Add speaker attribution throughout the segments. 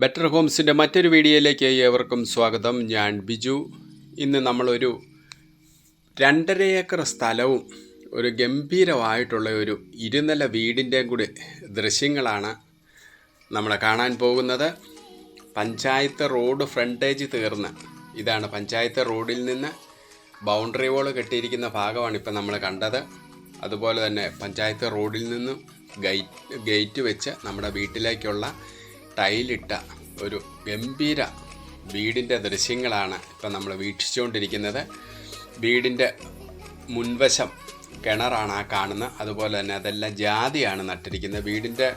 Speaker 1: Better ഹോംസിന്റെ മറ്റൊരു വീഡിയോയിലേക്ക് ഏവർക്കും സ്വാഗതം. ഞാൻ ബിജു. ഇന്ന് നമ്മളൊരു രണ്ടര ഏക്കർ സ്ഥലവും ഒരു ഗംഭീരമായിട്ടുള്ള ഒരു ഇരുനില വീടിന്റെയും കൂടി ദൃശ്യങ്ങളാണ് നമ്മൾ കാണാൻ പോകുന്നത്. പഞ്ചായത്ത് റോഡ് ഫ്രണ്ടേജ് തീർന്ന്. ഇതാണ് പഞ്ചായത്ത് റോഡിൽ നിന്ന് ബൗണ്ടറി വോൾ കെട്ടിയിരിക്കുന്ന ഭാഗമാണ് ഇപ്പം നമ്മൾ കണ്ടത്. അതുപോലെ തന്നെ പഞ്ചായത്ത് റോഡിൽ നിന്നും ഗേറ്റ് ഗേറ്റ് വെച്ച് നമ്മുടെ വീട്ടിലേക്കുള്ള ടൈലിട്ട ഒരു ഗംഭീര വീടിന്റെ ദൃശ്യങ്ങളാണ് ഇപ്പം നമ്മൾ വീക്ഷിച്ചുകൊണ്ടിരിക്കുന്നത്. വീടിന്റെ മുൻവശം കിണറാണ് ആ കാണുന്നത് അതുപോലെ തന്നെ അതെല്ലാം ജാതിയാണ് നട്ടിരിക്കുന്നത്. വീടിന്റെ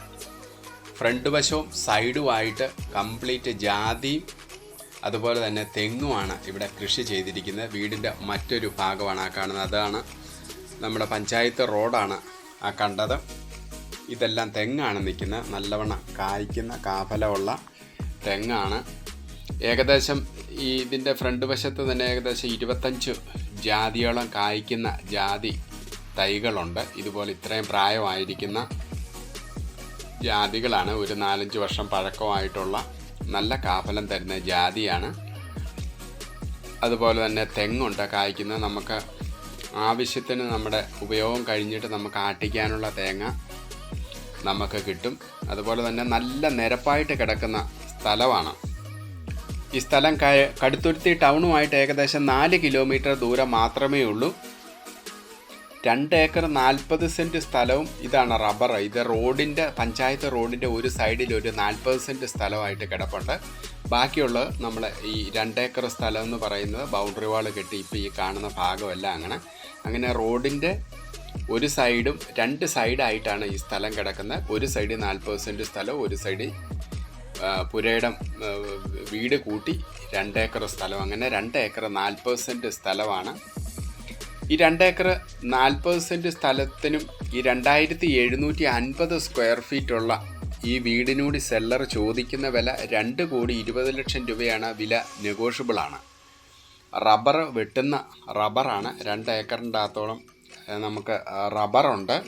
Speaker 1: ഫ്രണ്ട് വശവും സൈഡുമായിട്ട് കംപ്ലീറ്റ് ജാതിയും അതുപോലെ തന്നെ തെങ്ങുമാണ് ഇവിടെ കൃഷി ചെയ്തിരിക്കുന്നത്. വീടിന്റെ മറ്റൊരു ഭാഗമാണ് ആ കാണുന്നത്. അതാണ് നമ്മുടെ പഞ്ചായത്ത് റോഡാണ് ആ കണ്ടത്. ഇതെല്ലാം തെങ്ങാണ് നിൽക്കുന്നത് നല്ലവണ്ണം കായ്ക്കുന്ന കാഫലമുള്ള തെങ്ങാണ്. ഏകദേശം ഈ ഇതിന്റെ ഫ്രണ്ട് വശത്ത് തന്നെ ഏകദേശം ഇരുപത്തഞ്ച് ജാതിയോളം കായ്ക്കുന്ന ജാതി തൈകളുണ്ട്. ഇതുപോലെ ഇത്രയും പ്രായമായിരിക്കുന്ന ജാതികളാണ്. ഒരു നാലഞ്ച് വർഷം പഴക്കമായിട്ടുള്ള നല്ല കാഫലം തരുന്ന ജാതിയാണ്. അതുപോലെ തന്നെ തെങ്ങുണ്ട് കായ്ക്കുന്ന. നമുക്ക് ആവശ്യത്തിന് നമ്മുടെ ഉപയോഗം കഴിഞ്ഞിട്ട് നമുക്ക് ആട്ടിക്കാനുള്ള തേങ്ങ നമുക്ക് കിട്ടും. അതുപോലെ തന്നെ നല്ല നിരപ്പായിട്ട് കിടക്കുന്ന സ്ഥലമാണ്. ഈ സ്ഥലം കടുത്തുരുത്തി ടൗണുമായിട്ട് ഏകദേശം നാല് കിലോമീറ്റർ ദൂരം മാത്രമേ ഉള്ളൂ. രണ്ട് ഏക്കർ നാൽപ്പത് സെന്റ് സ്ഥലവും ഇതാണ് റബ്ബർ. ഇത് റോഡിന്റെ പഞ്ചായത്ത് റോഡിന്റെ ഒരു സൈഡിൽ ഒരു നാൽപ്പത് സെന്റ് സ്ഥലമായിട്ട് കിടപ്പുണ്ട്. ബാക്കിയുള്ളത് നമ്മൾ ഈ രണ്ടേക്കർ സ്ഥലം എന്ന് പറയുന്നത് ബൗണ്ടറി വാൾ കെട്ടി ഇപ്പോൾ ഈ കാണുന്ന ഭാഗമല്ല അങ്ങനെ. അങ്ങനെ റോഡിന്റെ ഒരു സൈഡും രണ്ട് സൈഡായിട്ടാണ് ഈ സ്ഥലം കിടക്കുന്നത്. ഒരു സൈഡ് നാൽപ്പത് സെന്റ് സ്ഥലവും ഒരു സൈഡ് പുരയിടം വീട് കൂട്ടി രണ്ടേക്കർ സ്ഥലം അങ്ങനെ രണ്ട് ഏക്കർ നാൽപ്പത് സെന്റ് സ്ഥലമാണ്. ഈ രണ്ടേക്കർ നാൽപ്പത് സെന്റ് സ്ഥലത്തിനും ഈ രണ്ടായിരത്തി എഴുന്നൂറ്റി അൻപത് സ്ക്വയർ ഫീറ്റുള്ള ഈ വീടിനൂടി സെല്ലർ ചോദിക്കുന്ന വില രണ്ട് കോടി ഇരുപത് ലക്ഷം രൂപയാണ്. വില നെഗോഷ്യബിളാണ്. റബ്ബർ വെട്ടുന്ന റബ്ബറാണ് രണ്ട് ഏക്കറിന്റെ അകത്തോളം നമുക്ക് റബ്ബറുണ്ട്.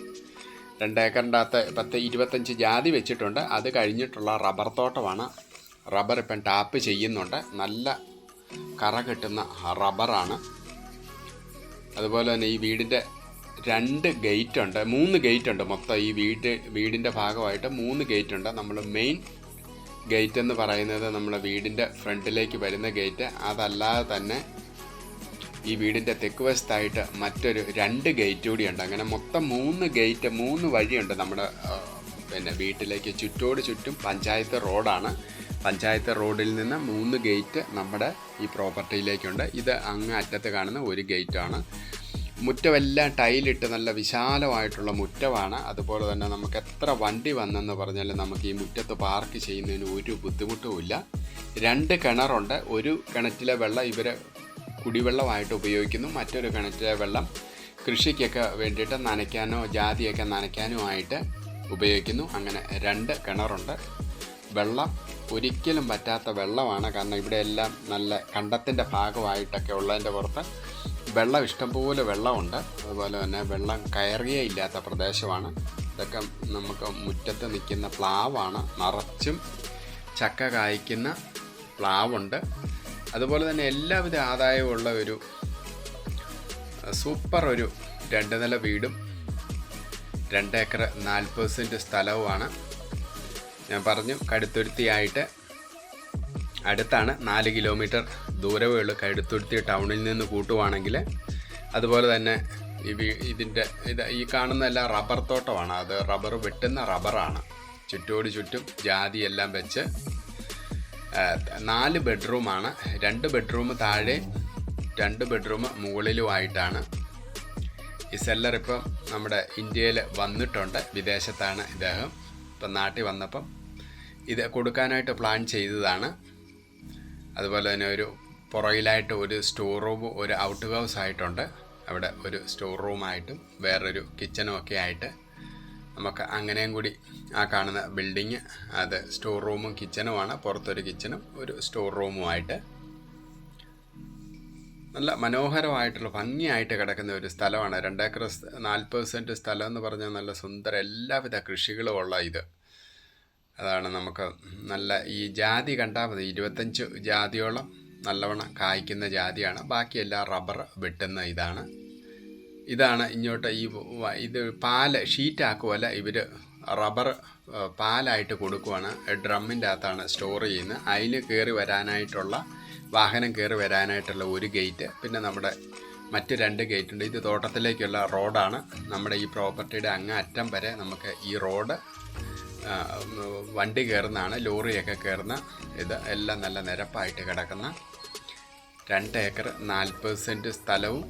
Speaker 1: രണ്ട് ഏക്കറിന്റെ അകത്ത് പത്ത് ഇരുപത്തഞ്ച് ജാതി വെച്ചിട്ടുണ്ട്. അത് കഴിഞ്ഞിട്ടുള്ള റബ്ബർ തോട്ടമാണ്. റബ്ബർ ഇപ്പം ടാപ്പ് ചെയ്യുന്നുണ്ട്. നല്ല കറ കിട്ടുന്ന റബ്ബറാണ്. അതുപോലെ തന്നെ ഈ വീടിന്റെ രണ്ട് ഗേറ്റ് ഉണ്ട് മൂന്ന് ഗേറ്റ് ഉണ്ട് മൊത്തം ഈ വീട് വീടിന്റെ ഭാഗമായിട്ട് മൂന്ന് ഗേറ്റ് ഉണ്ട് നമ്മൾ മെയിൻ ഗേറ്റ് എന്ന് പറയുന്നത് നമ്മുടെ വീടിന്റെ ഫ്രണ്ടിലേക്ക് വരുന്ന ഗേറ്റ് അതല്ലാതെ തന്നെ ഈ വീടിന്റെ തെക്ക് വശത്തായിട്ട് മറ്റൊരു രണ്ട് ഗേറ്റ് കൂടിയുണ്ട്. അങ്ങനെ മൊത്തം മൂന്ന് ഗേറ്റ് മൂന്ന് വഴിയുണ്ട് നമ്മുടെ പിന്നെ വീട്ടിലേക്ക് ചുറ്റോട് ചുറ്റും പഞ്ചായത്ത് റോഡാണ്. പഞ്ചായത്ത് റോഡിൽ നിന്ന് മൂന്ന് ഗേറ്റ് നമ്മുടെ ഈ പ്രോപ്പർട്ടിയിലേക്കുണ്ട്. ഇത് അങ്ങ് അറ്റത്ത് കാണുന്ന ഒരു ഗേറ്റാണ് മുറ്റമെല്ലാം ടൈലിട്ട് നല്ല വിശാലമായിട്ടുള്ള മുറ്റമാണ്. അതുപോലെ തന്നെ നമുക്ക് എത്ര വണ്ടി വന്നെന്ന് പറഞ്ഞാലും നമുക്ക് ഈ മുറ്റത്ത് പാർക്ക് ചെയ്യുന്നതിന് ഒരു ബുദ്ധിമുട്ടുമില്ല. രണ്ട് കിണറുണ്ട്. ഒരു കിണറ്റിലെ വെള്ളം ഇവർ കുടിവെള്ളമായിട്ട് ഉപയോഗിക്കുന്നു. മറ്റൊരു കിണറ്റിലെ വെള്ളം കൃഷിക്കൊക്കെ വേണ്ടിയിട്ട് നനയ്ക്കാനോ ജാതിയൊക്കെ നനയ്ക്കാനോ ആയിട്ട് ഉപയോഗിക്കുന്നു. അങ്ങനെ രണ്ട് കിണറുണ്ട്. വെള്ളം ഒരിക്കലും പറ്റാത്ത വെള്ളമാണ്. കാരണം ഇവിടെ എല്ലാം നല്ല കണ്ടത്തിന്റെ ഭാഗമായിട്ടൊക്കെ ഉള്ളതിന്റെ പുറത്ത് വെള്ളം ഇഷ്ടംപോലെ വെള്ളമുണ്ട്. അതുപോലെ തന്നെ വെള്ളം കയറിയേ ഇല്ലാത്ത പ്രദേശമാണ്. ഇതൊക്കെ നമുക്ക് മുറ്റത്ത് നിൽക്കുന്ന പ്ലാവാണ്. നിറച്ചും ചക്ക കായ്ക്കുന്ന പ്ലാവുണ്ട്. അതുപോലെ തന്നെ എല്ലാവിധ ആദായമുള്ള ഒരു സൂപ്പർ ഒരു രണ്ട് നില വീടും രണ്ട് ഏക്കർ നാൽപ്പത് സെന്റ് സ്ഥലവുമാണ്. ഞാൻ പറഞ്ഞു കടുത്തുരുത്തിയായിട്ട് അടുത്താണ് നാല് കിലോമീറ്റർ ദൂരമേ ഉള്ളൂ. കടുത്തുരുത്തി ടൗണിൽ നിന്ന് കൂട്ടുവാണെങ്കിൽ അതുപോലെ തന്നെ ഈ ഇതിന്റെ ഇത് ഈ കാണുന്നതെല്ലാം റബ്ബർ തോട്ടമാണ്. അത് റബ്ബർ വെട്ടുന്ന റബ്ബറാണ്. ചുറ്റോട് ചുറ്റും ജാതി എല്ലാം വെച്ച് നാല് ബെഡ്റൂമാണ്. രണ്ട് ബെഡ്റൂം താഴെ രണ്ട് ബെഡ്റൂം മുകളിലുമായിട്ടാണ്. ഈ സെല്ലർ ഇപ്പം നമ്മുടെ ഇന്ത്യയിൽ വന്നിട്ടുണ്ട്. വിദേശത്താണ് ഇദ്ദേഹം. ഇപ്പം നാട്ടിൽ വന്നപ്പം ഇത് കൊടുക്കാനായിട്ട് പ്ലാൻ ചെയ്തതാണ്. അതുപോലെ തന്നെ ഒരു പുറകിലായിട്ട് ഒരു സ്റ്റോർ റൂം ഒരു ഔട്ട് ഹൗസ് ആയിട്ടുണ്ട്. അവിടെ ഒരു സ്റ്റോർ റൂമായിട്ടും വേറൊരു കിച്ചനും ഒക്കെ ആയിട്ട് നമുക്ക് അങ്ങനെയും കൂടി ആ കാണുന്ന ബിൽഡിങ് അത് സ്റ്റോർ റൂമും കിച്ചനുമാണ് പുറത്തൊരു കിച്ചനും ഒരു സ്റ്റോർ റൂമുമായിട്ട് നല്ല മനോഹരമായിട്ടുള്ള ഭംഗിയായിട്ട് കിടക്കുന്ന ഒരു സ്ഥലമാണ്. രണ്ടേക്കർ നാൽപ്പത് സെന്റ് സ്ഥലം എന്ന് പറഞ്ഞാൽ നല്ല സുന്ദര എല്ലാവിധ കൃഷികളും ഉള്ള ഇത്. അതാണ് നമുക്ക് നല്ല ഈ ജാതി കണ്ടാൽ മതി. ഇരുപത്തഞ്ച് ജാതിയോളം നല്ലവണ്ണം കായ്ക്കുന്ന ജാതിയാണ്. ബാക്കിയെല്ലാം റബ്ബർ വെട്ടുന്ന ഇതാണ്. ഇതാണ് ഇങ്ങോട്ട് ഈ ഇത് പാൽ ഷീറ്റാക്കുമല്ല ഇവർ റബ്ബർ പാലായിട്ട് കൊടുക്കുവാണ്. ഡ്രമ്മിന്റെ അകത്താണ് സ്റ്റോർ ചെയ്യുന്നത്. അതിൽ കയറി വരാനായിട്ടുള്ള വാഹനം കയറി വരാനായിട്ടുള്ള ഒരു ഗേറ്റ്. പിന്നെ നമ്മുടെ മറ്റ് രണ്ട് ഗേറ്റ് ഉണ്ട് ഇത് തോട്ടത്തിലേക്കുള്ള റോഡാണ്. നമ്മുടെ ഈ പ്രോപ്പർട്ടിയുടെ അങ്ങ് അറ്റം വരെ നമുക്ക് ഈ റോഡ് വണ്ടി കയറുന്നതാണ് ലോറിയൊക്കെ കയറുന്ന ഇത് എല്ലാം നല്ല നിരപ്പായിട്ട് കിടക്കുന്ന. രണ്ട് ഏക്കർ നാൽപ്പത് സെന്റ് സ്ഥലവും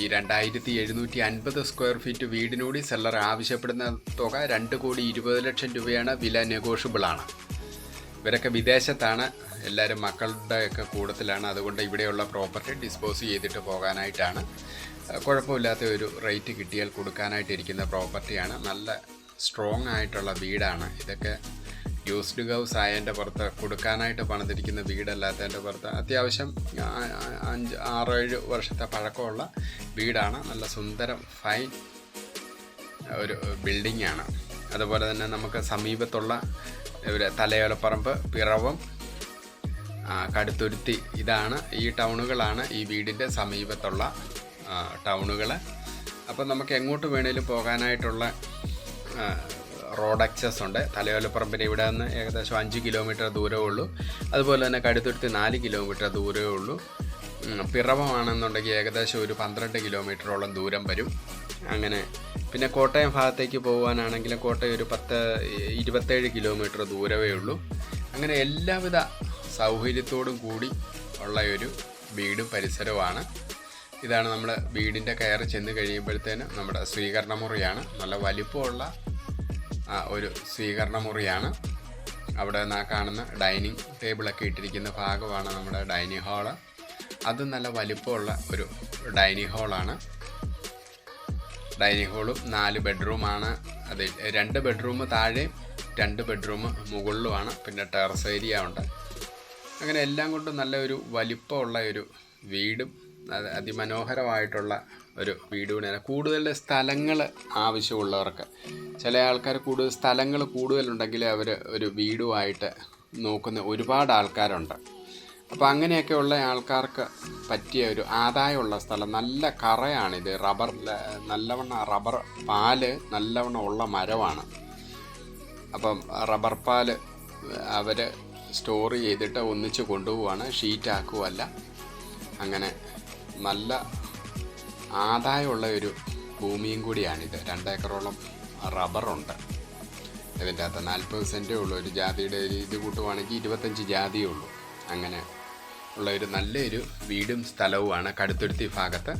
Speaker 1: ഈ രണ്ടായിരത്തി എഴുന്നൂറ്റി അൻപത് സ്ക്വയർ ഫീറ്റ് വീടിനൂടി സെല്ലർ ആവശ്യപ്പെടുന്ന തുക രണ്ട് കോടി ഇരുപത് ലക്ഷം രൂപയാണ് വില നെഗോഷ്യബിളാണ്. ഇവരൊക്കെ വിദേശത്താണ്. എല്ലാവരും മക്കളുടെയൊക്കെ കൂടത്തിലാണ്. അതുകൊണ്ട് ഇവിടെയുള്ള പ്രോപ്പർട്ടി ഡിസ്പോസ് ചെയ്തിട്ട് പോകാനായിട്ടാണ്. കുഴപ്പമില്ലാത്ത ഒരു റേറ്റ് കിട്ടിയാൽ കൊടുക്കാനായിട്ടിരിക്കുന്ന പ്രോപ്പർട്ടിയാണ്. നല്ല സ്ട്രോങ് ആയിട്ടുള്ള വീടാണ്. ഇതൊക്കെ യൂസ്ഡ് ഹൗസ് ആയതിന്റെ പുറത്ത് കൊടുക്കാനായിട്ട് പണിതിരിക്കുന്ന വീടല്ലാത്തതിന്റെ പുറത്ത് അത്യാവശ്യം അഞ്ച് ആറേഴ് വർഷത്തെ പഴക്കമുള്ള വീടാണ്. നല്ല സുന്ദരം ഫൈൻ ഒരു ബിൽഡിംഗ് ആണ് അതുപോലെ തന്നെ നമുക്ക് സമീപത്തുള്ള ഒരു തലയോലപ്പറമ്പ് പിറവം കടുത്തുരുത്തി ഇതാണ്. ഈ ടൗണുകളാണ് ഈ വീടിന്റെ സമീപത്തുള്ള ടൗണുകൾ അപ്പം നമുക്ക് എങ്ങോട്ട് വേണേലും പോകാനായിട്ടുള്ള റോഡ് അക്സസ് ഉണ്ട്. തലയോലപ്പറമ്പിന് ഇവിടെ നിന്ന് ഏകദേശം അഞ്ച് കിലോമീറ്റർ ദൂരമേ ഉള്ളൂ. അതുപോലെ തന്നെ കടുത്തുരുത്തി നാല് കിലോമീറ്റർ ദൂരമേ ഉള്ളൂ. പിറവമാണെന്നുണ്ടെങ്കിൽ ഏകദേശം ഒരു പന്ത്രണ്ട് കിലോമീറ്ററോളം ദൂരം വരും. അങ്ങനെ പിന്നെ കോട്ടയം ഭാഗത്തേക്ക് പോകാനാണെങ്കിലും കോട്ടയം ഒരു പത്ത് ഇരുപത്തേഴ് കിലോമീറ്റർ ദൂരമേ ഉള്ളൂ. അങ്ങനെ എല്ലാവിധ സൗകര്യത്തോടും കൂടി ഉള്ള ഒരു വീടും പരിസരവുമാണ്. ഇതാണ് നമ്മൾ വീടിന്റെ കയറി ചെന്ന് കഴിയുമ്പോഴത്തേന് നമ്മുടെ സ്വീകരണ മുറിയാണ്. നല്ല വലിപ്പമുള്ള ഒരു സ്വീകരണ മുറിയാണ്. അവിടെ നിന്നാ കാണുന്ന ഡൈനിങ് ടേബിളൊക്കെ ഇട്ടിരിക്കുന്ന ഭാഗമാണ് നമ്മുടെ ഡൈനിങ് ഹാൾ. അത് നല്ല വലിപ്പമുള്ള ഒരു ഡൈനിങ് ഹാളാണ്. ഡൈനിങ് ഹാളും നാല് ബെഡ്റൂമാണ്. അതിൽ രണ്ട് ബെഡ്റൂം താഴെ രണ്ട് ബെഡ്റൂം മുകളിലുമാണ്. പിന്നെ ടെറസ് ഏരിയ ഉണ്ട്. അങ്ങനെ എല്ലാം കൊണ്ടും നല്ല ഒരു വലിപ്പമുള്ള ഒരു വീടും അത് അതിമനോഹരമായിട്ടുള്ള ഒരു വീട് കൂടുതൽ സ്ഥലങ്ങൾ ആവശ്യമുള്ളവർക്ക് ചില ആൾക്കാർ കൂടുതൽ സ്ഥലങ്ങൾ കൂടുതലുണ്ടെങ്കിൽ അവർ ഒരു വീടുമായിട്ട് നോക്കുന്ന ഒരുപാട് ആൾക്കാരുണ്ട്. അപ്പോൾ അങ്ങനെയൊക്കെ ഉള്ള ആൾക്കാർക്ക് പറ്റിയ ഒരു ആദായമുള്ള സ്ഥലം. നല്ല കറയാണിത്. റബ്ബർ നല്ലവണ്ണം റബ്ബർ പാൽ നല്ലവണ്ണം ഉള്ള മരമാണ്. അപ്പം റബ്ബർ പാൽ അവർ സ്റ്റോർ ചെയ്തിട്ട് ഒന്നിച്ച് കൊണ്ടുപോവാണ്. ഷീറ്റ് ആക്കുമല്ല അങ്ങനെ നല്ല ആദായമുള്ള ഒരു ഭൂമിയും കൂടിയാണിത്. രണ്ടേക്കറോളം റബ്ബറുണ്ട് ഇതിന്റെ അകത്ത് നാൽപ്പത് സെന്റേ ഉള്ളൂ. ഒരു ജാതിയുടെ ഇത് കൂട്ടുവാണെങ്കിൽ ഇരുപത്തഞ്ച് ജാതിയേ ഉള്ളൂ. അങ്ങനെ ഉള്ള ഒരു നല്ലൊരു വീടും സ്ഥലവുമാണ് കടുത്തുരുത്തി ഭാഗത്ത്.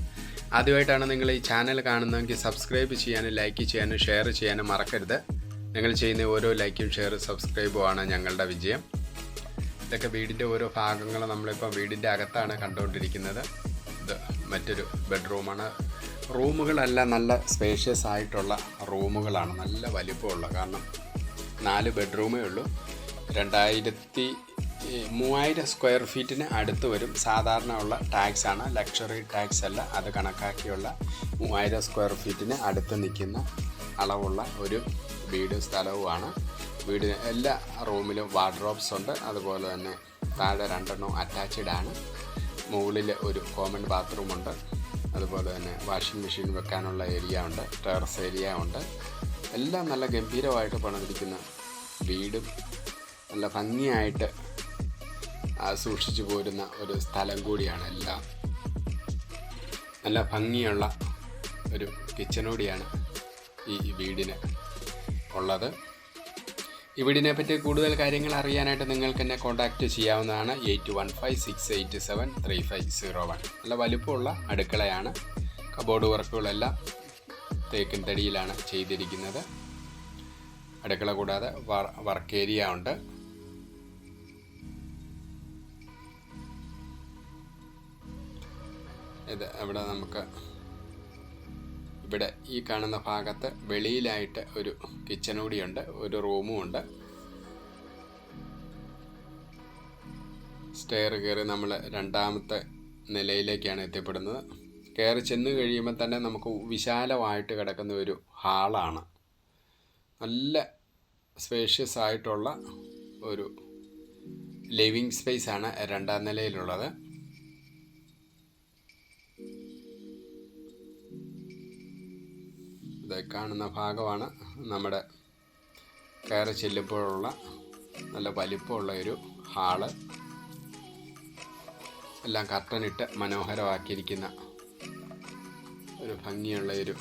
Speaker 1: ആദ്യമായിട്ടാണ് നിങ്ങൾ ഈ ചാനൽ കാണുന്നതെങ്കിൽ സബ്സ്ക്രൈബ് ചെയ്യാനും ലൈക്ക് ചെയ്യാനും ഷെയർ ചെയ്യാനും മറക്കരുത്. നിങ്ങൾ ചെയ്യുന്ന ഓരോ ലൈക്കും ഷെയർ സബ്സ്ക്രൈബുമാണ് ഞങ്ങളുടെ വിജയം. ഇതൊക്കെ വീടിന്റെ ഓരോ ഭാഗങ്ങൾ നമ്മളിപ്പോൾ വീടിന്റെ അകത്താണ് കണ്ടുകൊണ്ടിരിക്കുന്നത്. ഇത് മറ്റൊരു ബെഡ്റൂമാണ് റൂമുകളല്ല നല്ല സ്പേഷ്യസ് ആയിട്ടുള്ള റൂമുകളാണ്. നല്ല വലിപ്പമുള്ള കാരണം നാല് ബെഡ്റൂമേ ഉള്ളൂ. രണ്ടായിരത്തി മൂവായിരം സ്ക്വയർ ഫീറ്റിന് അടുത്ത് വരും. സാധാരണ ഉള്ള ടാക്സ് ആണ്. ലക്ഷറി ടാക്സ് അല്ല. അത് കണക്കാക്കിയുള്ള മൂവായിരം സ്ക്വയർ ഫീറ്റിന് അടുത്ത് നിൽക്കുന്ന അളവുള്ള ഒരു വീട് സ്ഥലവുമാണ്. വീടിന് എല്ലാ റൂമിലും വാർഡ്രോബ്സ് ഉണ്ട്. അതുപോലെ തന്നെ താഴെ രണ്ടെണ്ണം അറ്റാച്ച്ഡ് ആണ്. മുകളിൽ ഒരു കോമൺ ബാത്റൂം ഉണ്ട്. അതുപോലെ തന്നെ വാഷിംഗ് മെഷീൻ വെക്കാനുള്ള ഏരിയ ഉണ്ട്. ടെറസ് ഏരിയ ഉണ്ട്. എല്ലാം നല്ല ഗംഭീരമായിട്ട് പണിതിരിക്കുന്ന വീടും നല്ല ഭംഗിയായിട്ട് സൂക്ഷിച്ചു പോരുന്ന ഒരു സ്ഥലം കൂടിയാണ് എല്ലാം. നല്ല ഭംഗിയുള്ള ഒരു കിച്ചനോടിയാണ് ഈ വീടിന് ഉള്ളത്. ഈ വീടിനെ പറ്റി കൂടുതൽ കാര്യങ്ങൾ അറിയാനായിട്ട് നിങ്ങൾക്ക് എന്നെ കോൺടാക്റ്റ് ചെയ്യാവുന്നതാണ് eight one five six eight seven three five zero one. നല്ല വലുപ്പമുള്ള അടുക്കളയാണ്. കബോർഡ് വർക്കുകളെല്ലാം തേക്കിൻ തടിയിലാണ് ചെയ്തിരിക്കുന്നത്. അടുക്കള കൂടാതെ വർക്ക് ഏരിയ ഉണ്ട്. ഇത് ഇവിടെ നമുക്ക് ഇവിടെ ഈ കാണുന്ന ഭാഗത്ത് വെളിയിലായിട്ട് ഒരു കിച്ചൺ കൂടിയുണ്ട് ഒരു റൂമും ഉണ്ട്. സ്റ്റെയർ കയറി നമ്മൾ രണ്ടാമത്തെ നിലയിലേക്കാണ് എത്തിപ്പെടുന്നത്. കയറി ചെന്ന് കഴിയുമ്പോൾ തന്നെ നമുക്ക് വിശാലമായിട്ട് കിടക്കുന്ന ഒരു ഹാളാണ് നല്ല സ്പേഷ്യസ് ആയിട്ടുള്ള ഒരു ലിവിങ് സ്പേസ് ആണ് രണ്ടാം നിലയിലുള്ളത്. കാണുന്ന ഭാഗമാണ് നമ്മുടെ കയറി ചെല്ലുമ്പോഴുള്ള നല്ല വലിപ്പമുള്ള ഒരു ഹാൾ. എല്ലാം കർട്ടനിട്ട് മനോഹരമാക്കിയിരിക്കുന്ന ഒരു ഭംഗിയുള്ള ഒരു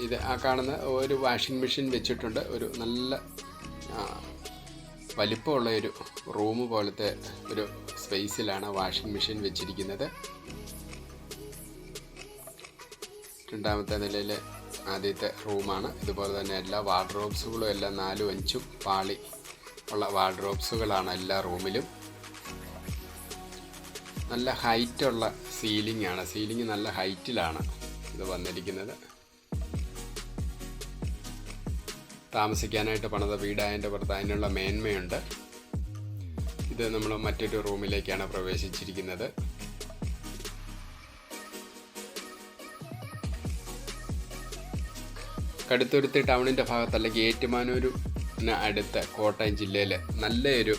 Speaker 1: ഇത് ആ കാണുന്ന ഒരു വാഷിംഗ് മെഷീൻ വെച്ചിട്ടുണ്ട്. ഒരു നല്ല വലിപ്പമുള്ള ഒരു റൂം പോലത്തെ ഒരു സ്പേസിലാണ് വാഷിംഗ് മെഷീൻ വെച്ചിരിക്കുന്നത്. രണ്ടാമത്തെ നിലയിലെ ആദ്യത്തെ റൂമാണ്. ഇതുപോലെ തന്നെ എല്ലാ വാർഡ്രോബ്സുകളും എല്ലാം നാലും അഞ്ചും പാളി ഉള്ള വാർഡ്രോബ്സുകളാണ് എല്ലാ റൂമിലും. നല്ല ഹൈറ്റുള്ള സീലിംഗ് ആണ്. സീലിംഗ് നല്ല ഹൈറ്റിലാണ് ഇത് വന്നിരിക്കുന്നത്. താമസിക്കാനായിട്ട് പണിത വീടായതിന്റെ പുറത്ത് അതിനുള്ള മേന്മയുണ്ട്. ഇത് നമ്മൾ മറ്റൊരു റൂമിലേക്കാണ് പ്രവേശിച്ചിരിക്കുന്നത്. കടുത്തുരുത്തി ടൗണിന്റെ ഭാഗത്ത് അല്ലെങ്കിൽ ഏറ്റുമാനൂരിന് അടുത്ത കോട്ടയം ജില്ലയിലെ നല്ലൊരു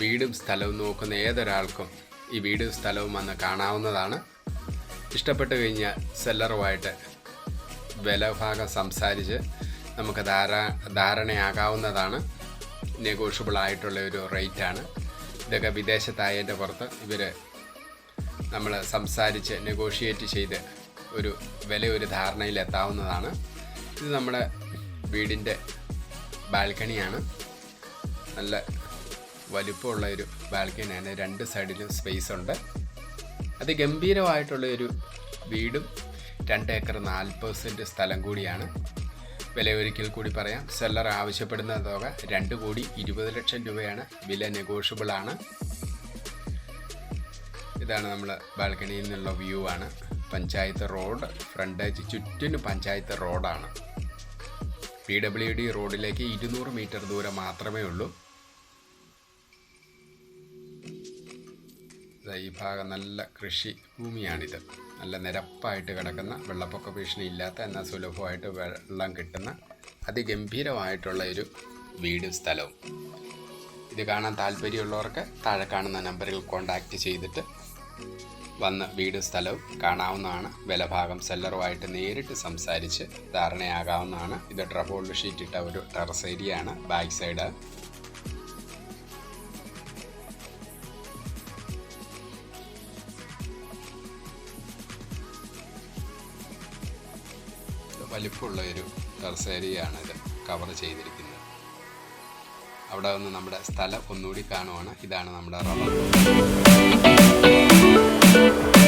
Speaker 1: വീടും സ്ഥലവും നോക്കുന്ന ഏതൊരാൾക്കും ഈ വീടും സ്ഥലവും വന്ന് കാണാവുന്നതാണ്. ഇഷ്ടപ്പെട്ട് കഴിഞ്ഞാൽ സെല്ലറുമായിട്ട് വിലഭാഗം സംസാരിച്ച് നമുക്ക് ധാരാ ധാരണയാകാവുന്നതാണ്. നെഗോഷ്യബിൾ ആയിട്ടുള്ള ഒരു റേറ്റാണ്. ഇതൊക്കെ വിദേശത്തായതിന്റെ പുറത്ത് ഇവർ നമ്മൾ സംസാരിച്ച് നെഗോഷിയേറ്റ് ചെയ്ത് ഒരു വില ഒരു ധാരണയിൽ എത്താവുന്നതാണ് ഇത് നമ്മുടെ വീടിന്റെ ബാൽക്കണിയാണ്. നല്ല വലുപ്പമുള്ള ഒരു ബാൽക്കണിയാണ്. രണ്ട് സൈഡിലും സ്പേസ് ഉണ്ട്. അത് ഗംഭീരമായിട്ടുള്ള ഒരു വീടും രണ്ട് ഏക്കർ നാൽപ്പത് സെന്റ് സ്ഥലം കൂടിയാണ്. വില ഒരിക്കൽ കൂടി പറയാം. സെല്ലർ ആവശ്യപ്പെടുന്ന തുക രണ്ട് കോടി ഇരുപത് ലക്ഷം രൂപയാണ്. വില നെഗോഷ്യബിൾ ആണ്. ഇതാണ് നമ്മൾ ബാൽക്കണിയിൽ നിന്നുള്ള വ്യൂ ആണ്. പഞ്ചായത്ത് റോഡ് ഫ്രണ്ടേജ് ചുറ്റിന് പഞ്ചായത്ത് റോഡാണ്. പി ഡബ്ല്യു ഡി റോഡിലേക്ക് ഇരുന്നൂറ് മീറ്റർ ദൂരം മാത്രമേ ഉള്ളൂ. ഈ ഭാഗം നല്ല കൃഷി ഭൂമിയാണിത്. നല്ല നിരപ്പായിട്ട് കിടക്കുന്ന വെള്ളപ്പൊക്ക ഭീഷണി ഇല്ലാത്ത എന്നാൽ സുലഭമായിട്ട് വെള്ളം കിട്ടുന്ന അതിഗംഭീരമായിട്ടുള്ള ഒരു വീടും സ്ഥലവും. ഇത് കാണാൻ താല്പര്യമുള്ളവർക്ക് താഴെ കാണുന്ന നമ്പറിൽ കോൺടാക്റ്റ് ചെയ്തിട്ട് വന്ന് വീട് സ്ഥലവും കാണാവുന്നതാണ്. വിലഭാഗം സെല്ലറുമായിട്ട് നേരിട്ട് സംസാരിച്ച് ധാരണയാകാവുന്നതാണ്. ഇത് ട്രബോൾഡ് ഷീറ്റ് ഇട്ട ഒരു ടെറസ് ഏരിയ ആണ് ബാക്ക് സൈഡ്. വലിപ്പമുള്ള ഒരു ടെറസ് ഇത് കവർ ചെയ്തിരിക്കുന്നത്. അവിടെ വന്ന് നമ്മുടെ സ്ഥലം ഒന്നുകൂടി കാണുവാണ്. ഇതാണ് നമ്മുടെ റബ്ബർ. Thank you.